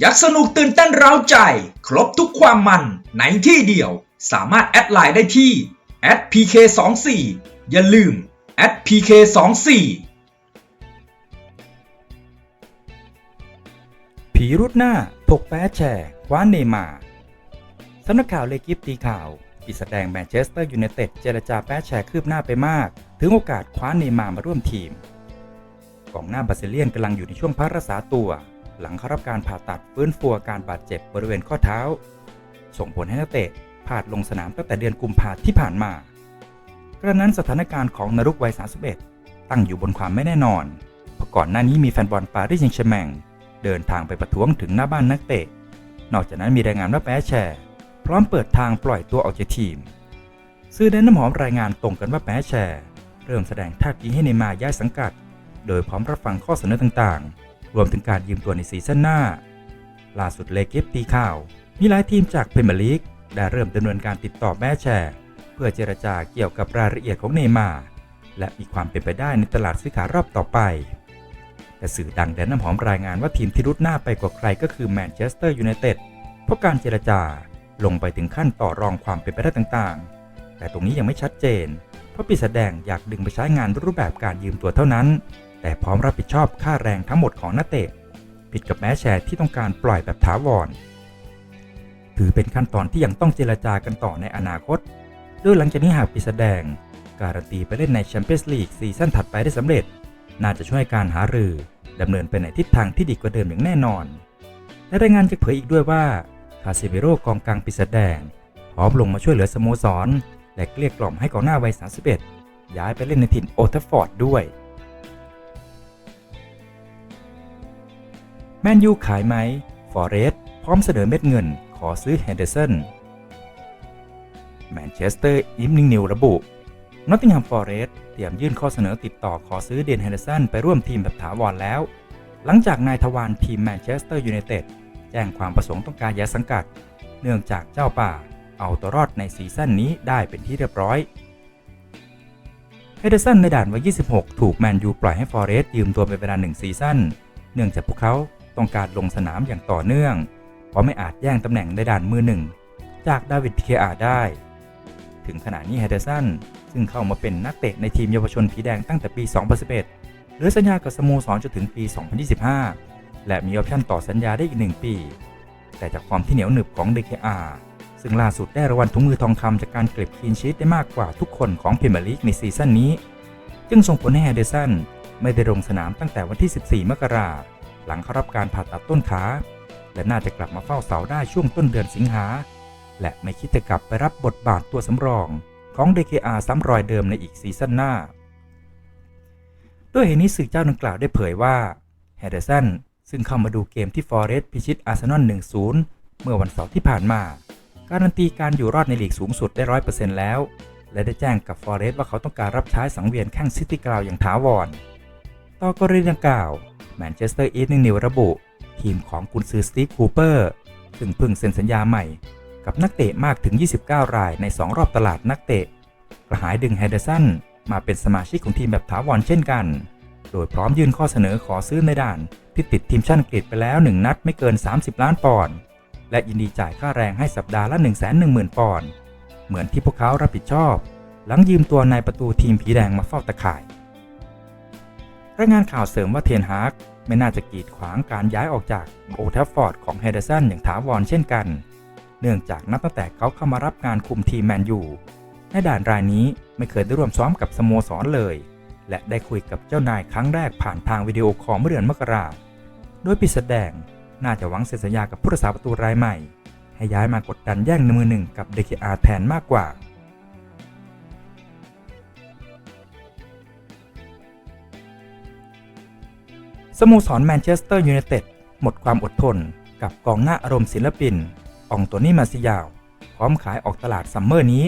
อยากสนุกตื่นเต้นเร้าใจ ครบทุกความมันในที่เดียว สามารถแอดไลน์ได้ที่ @pk24 อย่าลืม @pk24 ผีรุดหน้าถกแป๊แชร์คว้าเนยมาสำนักข่าวเลกิฟตีข่าวปีแสดงแมนเชสเตอร์ยูไนเต็ดเจรจาแป๊แชร์คืบหน้าไปมาก ถึงโอกาสคว้าเนยมามาร่วมทีมกองหน้าบราซิเลียนกำลังอยู่ในช่วงพักรักษาตัว หลังเข้ารับการผ่าตัดฟื้นฟูอาการบาดเจ็บบริเวณข้อเท้า ส่งผลให้นักเตะพลาดลงสนามตั้งแต่เดือนกุมภาพันธ์ที่ผ่านมากระนั้นสถานการณ์ของนรุกวัย 31 ตั้งอยู่บนความไม่แน่นอน เพราะก่อนหน้านี้มีแฟนบอลปารีสแซงต์แชร์แมงเดินทางไปประท้วงถึงหน้าบ้านนักเตะ นอกจากนั้นมีรายงานว่าแปแชร์ พร้อมเปิดทางปล่อยตัวออกจากทีมสื่อแดนน้ำหอมรายงานตรงกันว่าแปแชร์ เริ่มแสดงท่าทีให้เนมาย้ายสังกัด โดยพร้อมรับฟังข้อเสนอต่างๆ รวมถึงการยืมตัวในซีซั่นหน้า ล่าสุดเลเก็บตีข่าว มีหลายทีมจากพรีเมียร์ลีกได้เริ่มดำเนินการติดต่อแม่แชร์ เพื่อเจรจาเกี่ยวกับรายละเอียดของเนย์มาและมีความเป็นไปได้ในตลาดซื้อขายรอบต่อไป แต่สื่อดังแดนน้ำหอมรายงานว่าทีมที่รุดหน้าไปกว่าใครก็คือแมนเชสเตอร์ยูไนเต็ดเพราะการเจรจาลงไปถึงขั้นต่อรองความเป็นไปได้ต่างๆ แต่ตรงนี้ยังไม่ชัดเจน เพราะปีแสดงอยากดึงไปใช้งานรูปแบบการยืมตัวเท่านั้น แต่พร้อมรับผิดชอบค่าแรงทั้งหมดของนักเตะ ผิดกับแม้แชร์ที่ต้องการปล่อยแบบถาวร ถือเป็นขั้นตอนที่ยังต้องเจรจากันต่อในอนาคตโดยหลังจากนี้หากปีแสดง การันตีไปเล่นในแชมเปี้ยนส์ลีกซีซั่นถัดไปได้สำเร็จ น่าจะช่วยการหารือดำเนินไปในทิศทางที่ดีกว่าเดิมอย่างแน่นอน และรายงานจะเผยอีกด้วยว่าคาเซเบโรกองกลางปีแสดงพร้อมลงมาช่วยเหลือสโมสรและเกลี้ยกล่อมให้กองหน้าวัย 31 ย้ายไปเล่นในถิ่นโอทัฟฟอร์ดด้วย แมนยูขายไหม ฟอเรสต์พร้อมเสนอเม็ดเงิน ขอซื้อเฮนเดอร์สัน แมนเชสเตอร์อิมนิงนิวระบุ นอตติงแฮมฟอเรสต์เตรียมยื่นข้อเสนอติดต่อขอซื้อเดนเฮนเดอร์สันไปร่วมทีมแบบถาวรแล้ว หลังจากนายทวารทีมแมนเชสเตอร์ยูไนเต็ดแจ้งความประสงค์ต้องการย้ายสังกัด เนื่องจากเจ้าป่า เอาตัวรอดในซีซั่นนี้ได้เป็นที่เรียบร้อยเฮเดอร์สันในด่านวัย 26 ถูกแมนยูปล่อยให้ฟอเรสต์ยืมตัวเป็นเวลาหนึ่งซีซั่น เนื่องจากพวกเขา ต้องการลงสนามอย่างต่อเนื่อง เพราะไม่อาจแย่งตำแหน่งในด่านมือหนึ่ง จากดาวิดเคอาได้ ถึงขณะนี้เฮเดอร์สันซึ่งเข้ามาเป็นนักเตะในทีมเยาวชนผีแดงตั้งแต่ปี 2011เหลือสัญญากับสโมสรจนถึงปี 2025 และมีออปชั่นต่อสัญญาได้อีก 1 ปี แต่จากความที่เหนียวหนึบของ DKR ซึ่งล่าสุดได้รางวัลถุงมือทองคำจากการเก็บคลีนชีตได้มากกว่าทุกคนของพรีเมียร์ลีกในซีซั่นนี้ จึงส่งผลให้เฮเดอร์สันไม่ได้ลงสนามตั้งแต่วันที่ 14 มกราคม หลังเข้ารับการผ่าตัดต้นขา และน่าจะกลับมาเฝ้าเสาได้ช่วงต้นเดือนสิงหา และไม่คิดจะกลับไปรับบทบาทตัวสำรองของ DKR ซ้ำรอยเดิมในอีกซีซั่นหน้า ด้วยเหตุนี้สื่อเจ้าดังกล่าวได้เผยว่าเฮเดอร์สันซึ่งเข้ามาดูเกมที่ฟอเรสต์พิชิตอาร์เซนอล 1-0 เมื่อวันเสาร์ที่ผ่านมา การันตีการอยู่รอดในลีกสูงสุดได้ร้อยเปอร์เซ็นต์แล้ว และได้แจ้งกับฟอเรสต์ว่าเขาต้องการรับใช้สังเวียนแข้งซิตี้กราวอย่างถาวร ต่อกรณีดังกล่าวแมนเชสเตอร์อีสต์นิวระบุ ทีมของกุนซือสตีฟคูเปอร์ซึ่งเพิ่งเซ็นสัญญาใหม่ กับนักเตะมากถึง 29 รายใน 2 รอบตลาดนักเตะ กระหายดึงไฮเดอร์สันมาเป็นสมาชิกของทีมแบบถาวรเช่นกัน โดยพร้อมยื่นข้อเสนอขอซื้อในด่าน ที่ติดทีมชาติอังกฤษไปแล้ว 1 นัดไม่เกิน 30 ล้านปอนด์และยินดีจ่ายค่าแรงให้สัปดาห์ละ 110,000 ปอนด์เหมือนที่พวกเขารับผิดชอบ หลังยืมตัวนายประตูทีมผีแดงมาเฝ้าตะข่าย รายงานข่าวเสริมว่าเทนฮากไม่น่าจะกีดขวางการย้ายออกจากโอทัฟฟอร์ดของเฮเดอร์สันอย่างถาวรเช่นกัน เนื่องจากนับตั้งแต่เขาเข้ามารับงานคุมทีมแมนยูในด่านรายนี้ไม่เคยได้ร่วมซ้อมกับสโมสรเลย และได้คุยกับเจ้านายครั้งแรกผ่านทางวิดีโอคอลเมื่อเดือนมกราโดยปิดแสดงน่าจะหวังเซ็นสัญญากับผู้รักษาประตูรายใหม่ ให้ย้ายมากดดันแย่งมือหนึ่งกับ DKR แทนมากกว่า สโมสรแมนเชสเตอร์ยูไนเต็ดหมดความอดทน กับกองหน้าอารมณ์ศิลปินอองโตนี่มาซิยาว พร้อมขายออกตลาดซัมเมอร์นี้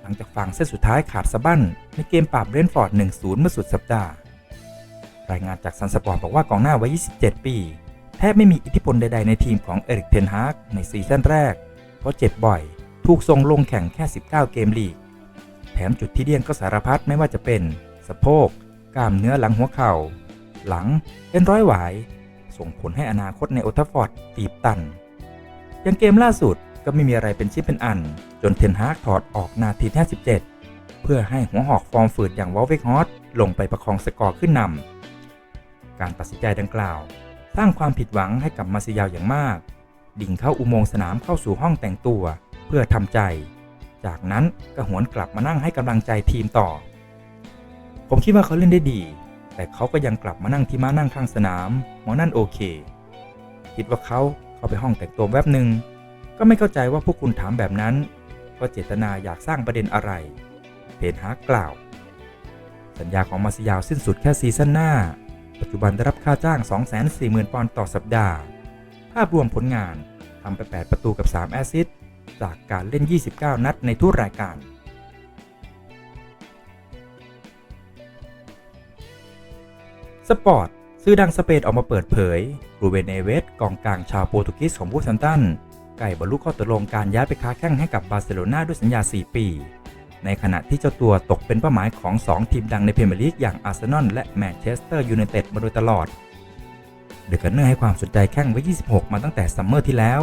หลังจากฝั่งเส้นสุดท้ายขาดสะบั้น ในเกมปราบเรนฟอร์ด 1-0 เมื่อสุดสัปดาห์รายงานจากซันสปอร์ตบอกว่ากองหน้าวัย 27 ปี แทบไม่มีอิทธิพลใด ๆ ในทีมของเอริกเทนฮากในซีซั่นแรก เพราะเจ็บบ่อย ถูกส่งลงแข่งแค่ 19 เกมลีก แถมจุดที่เดี้ยงก็สารพัดไม่ว่าจะเป็น สะโพก กล้ามเนื้อหลังหัวเข่า หลังเป็นร้อยหวาย ส่งผลให้อนาคตในโอทัฟฟอร์ดตีบตันย่างเกมล่าสุดก็ไม่มีอะไรเป็นชิ้นเป็นอัน จนเทนฮากถอดออกนาทีที่57 เพื่อให้หัวหอกฟอร์มฝืดอย่างวอลเวกฮอตลงไปประคองสกอร์ขึ้นนำการตัดสินใจดังกล่าว สร้างความผิดหวังให้กับมาซิยาวอย่างมาก ดิ่งเข้าอุโมงค์สนามเข้าสู่ห้องแต่งตัวเพื่อทำใจ จากนั้นก็หวนกลับมานั่งให้กำลังใจทีมต่อ ผมคิดว่าเขาเล่นได้ดี แต่เขาก็ยังกลับมานั่งที่ม้านั่งข้างสนามหมอนั่นโอเค คิดว่าเขาเข้าไปห้องแต่งตัวแวบหนึ่งก็ไม่เข้าใจว่าพวกคุณถามแบบนั้นว่าเจตนาอยากสร้างประเด็นอะไร เพนฮากกล่าว สัญญาของมาซิยาวสิ้นสุดแค่ซีซั่นหน้า ปัจจุบันได้รับค่าจ้าง 240,000 ปอนด์ต่อสัปดาห์ ภาพรวมผลงานทำไป 8 ประตูกับ 3 แอสซิสต์จากการเล่น 29 นัดในทุกรายการ สปอร์ตซื้อดังสเปนออกมาเปิดเผยรูเบนเนเวสกองกลางชาวโปรตุเกสของบูซันตันไก่บรรลุข้อตกลงการย้ายไปค้าแข้งให้กับบาร์เซโลนาด้วยสัญญา 4 ปี ในขณะที่เจ้าตัวตกเป็นเป้าหมายของ 2 ทีมดังในพรีเมียร์ลีกอย่างอาร์เซนอลและแมนเชสเตอร์ยูไนเต็ดมาโดยตลอด เดอะกันเนอร์ให้ความสนใจแข้งไว้ 26 มาตั้งแต่ซัมเมอร์ที่แล้ว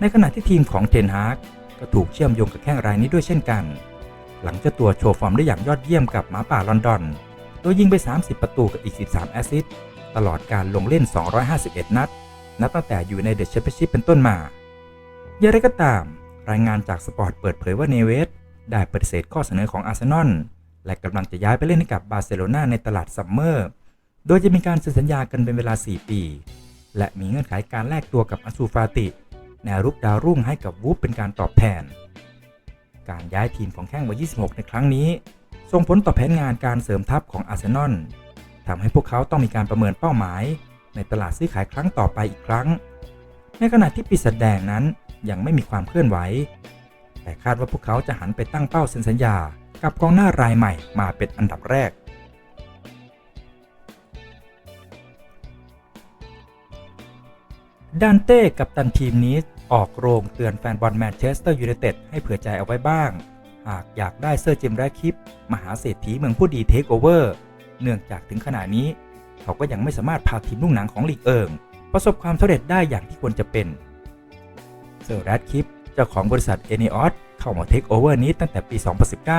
ในขณะที่ทีมของเทนฮากก็ถูกเชื่อมโยงกับแข้งรายนี้ด้วยเช่นกัน หลังเจ้าตัวโชว์ฟอร์มได้อย่างยอดเยี่ยมกับหมาป่าลอนดอน ดยยิงไป 30 ประตูกับอีก 13 แอสซิสต์ตลอดการลงเล่น 251 นัด นับตั้งแต่อยู่ในเดอะแชมเปี้ยนชิพเป็นต้นมาอย่างไรก็ตาม รายงานจากสปอร์ตเปิดเผยว่าเนเวส ได้ปฏิเสธข้อเสนอของอาร์เซนอลและกำลังจะย้ายไปเล่นให้กับบาร์เซโลนาในตลาดซัมเมอร์ โดยจะมีการเซ็นสัญญากันเป็นเวลา 4 ปี และมีเงื่อนไขการแลกตัวกับอัซูฟาติ แนวรุกดาวรุ่งให้กับวูฟเป็นการตอบแทน การย้ายทีมของแข้งวัย 26 ในครั้งนี้ ส่งผลต่อแผนงานการเสริมทัพของอาร์เซนอลทำให้พวกเขาต้องมีการประเมินเป้าหมาย ในตลาดซื้อขายครั้งต่อไปอีกครั้ง ในขณะที่ปีศาจแดงนั้นยังไม่มีความเคลื่อนไหว แต่คาดว่าพวกเขาจะหันไปตั้งเป้าเซ็นสัญญา กับกองหน้ารายใหม่มาเป็นอันดับแรก ดานเต้กับตันทีมนี้ออกโรงเตือนแฟนบอลแมนเชสเตอร์ยูไนเต็ดให้เผื่อใจเอาไว้บ้าง หากอยากได้เซอร์จิมแรคลิปมหาเศรษฐีเมืองผู้ดีเทคโอเวอร์เนื่องจากถึงขณะนี้ เขาก็ยังไม่สามารถพาทีมลูกหนังของลีกเอิงประสบความสำเร็จได้อย่างที่ควรจะเป็นเซอร์แรดคิปเจ้าของบริษัทเอเนอสเข้ามาเทคโอเวอร์นี้ตั้งแต่ปี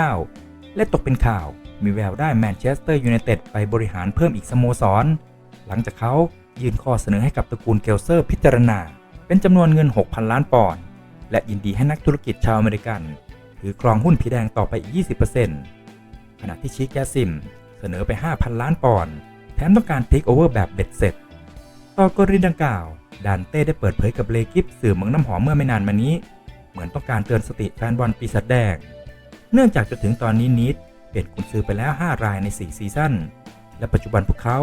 2019 และตกเป็นข่าวมีแววได้แมนเชสเตอร์ยูไนเต็ดไปบริหารเพิ่มอีกสโมสร หลังจากเขายื่นข้อเสนอให้กับตระกูลเกลเซอร์พิจารณา เป็นจำนวนเงิน 6,000 ล้านปอนด์และยินดีให้นักธุรกิจชาวอเมริกัน ถือครองหุ้นผีแดงต่อไปอีก 20%ขณะที่ชิคแกซิม เสนอไป 5,000 ล้านปอนด์แถมต้องการเทคโอเวอร์แบบเบ็ดเสร็จ ต่อกรณีดังกล่าวดานเต้ได้เปิดเผยกับเลกิฟสื่อเมืองน้ำหอมเมื่อไม่นานมานี้ เหมือนต้องการเตือนสติแฟนบอลปีศาจแดง เนื่องจากจนถึงตอนนี้นิดเปลี่ยนกุนซือไปแล้ว 5 รายใน 4 ซีซั่น และปัจจุบันพวกเขา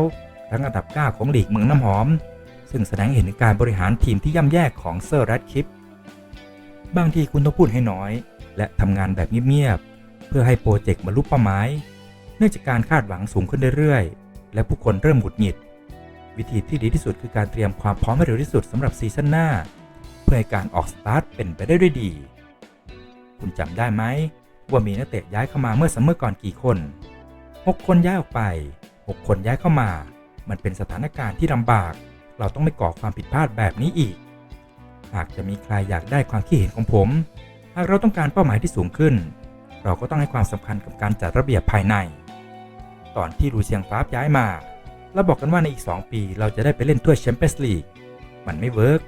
ทั้งอันดับ 9 ของลีกเมืองน้ำหอม ซึ่งแสดงเห็นถึงการบริหารทีมที่ย่ำแย่ของเซอร์แรดคิป บางทีคุณต้องพูดให้น้อย และทำงานแบบเงียบๆ เพื่อให้โปรเจกต์บรรลุเป้าหมาย เนื่องจากการคาดหวังสูงขึ้นเรื่อยๆ และผู้คนเริ่มหงุดหงิด วิธีที่ดีที่สุดคือการเตรียมความพร้อมให้เร็วที่สุดสำหรับซีซั่นหน้า เพื่อให้การออกสตาร์ทเป็นไปได้ด้วยดี คุณจำได้ไหมว่ามีนักเตะย้ายเข้ามาเมื่อซัมเมอร์ก่อนกี่คน 6 คนย้ายออกไป 6 คนย้ายเข้ามา มันเป็นสถานการณ์ที่ลำบาก เราต้องไม่ก่อความผิดพลาดแบบนี้อีก หากจะมีใครอยากได้ความคิดเห็นของผม หากเราต้องการเป้าหมายที่สูงขึ้น เราก็ต้องให้ความสำคัญกับการจัดระเบียบภายใน ตอนที่ลูเซียงฟ้าย้ายมาเราบอกกันว่าในอีก 2 ปีเราจะได้ไปเล่นถ้วยแชมเปี้ยนส์ลีกมันไม่เวิร์ก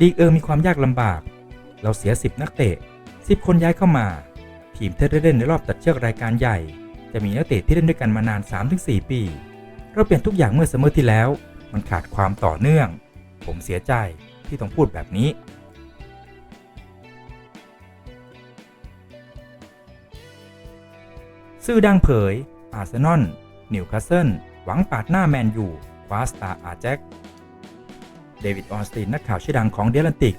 ลีกเออมีความยากลำบาก เราเสีย 10 นักเตะ 10 คนย้ายเข้ามา ทีมที่ได้เล่นในรอบตัดเชือกรายการใหญ่ จะมีนักเตะที่เล่นด้วยกันมานาน 3-4 ปี เราเปลี่ยนทุกอย่างเมื่อซัมอที่แล้ว มันขาดความต่อเนื่อง ผมเสียใจที่ต้องพูดแบบนี้ ซื่อดังเผย อาร์เซนอล นิวคาสเซิล หวังปาดหน้าแมนยูคว้าสตาร์อาแจ็ค เดวิดออสตินนักข่าวชื่อดังของเดลันติก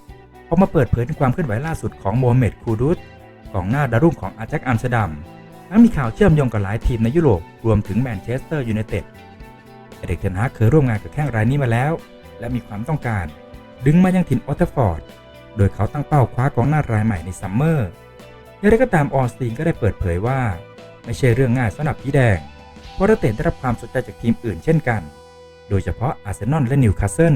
ออกมาเปิดเผยถึงความเคลื่อนไหวล่าสุดของโมฮัมเหม็ดคูดุสกองหน้าดารุ่งของอาแจ็คอัมสเตอร์ดัมทั้งมีข่าวเชื่อมโยงกับหลายทีมในยุโรป รวมถึงแมนเชสเตอร์ยูไนเต็ดเอเด็กเทนฮากเคยร่วมงานกับแข้งรายนี้มาแล้ว และมีความต้องการ ดึงมายังถิ่นออตเทฟอร์ด โดยเขาตั้งเป้าคว้ากองหน้ารายใหม่ในซัมเมอร์อย่างไรก็ตามออสตินก็ได้เปิดเผยว่า ไม่ใช่เรื่องง่ายสำหรับพี่แดง เพราะนักเตะได้รับความสนใจจากทีมอื่นเช่นกัน โดยเฉพาะอาร์เซนอลและนิวคาสเซิล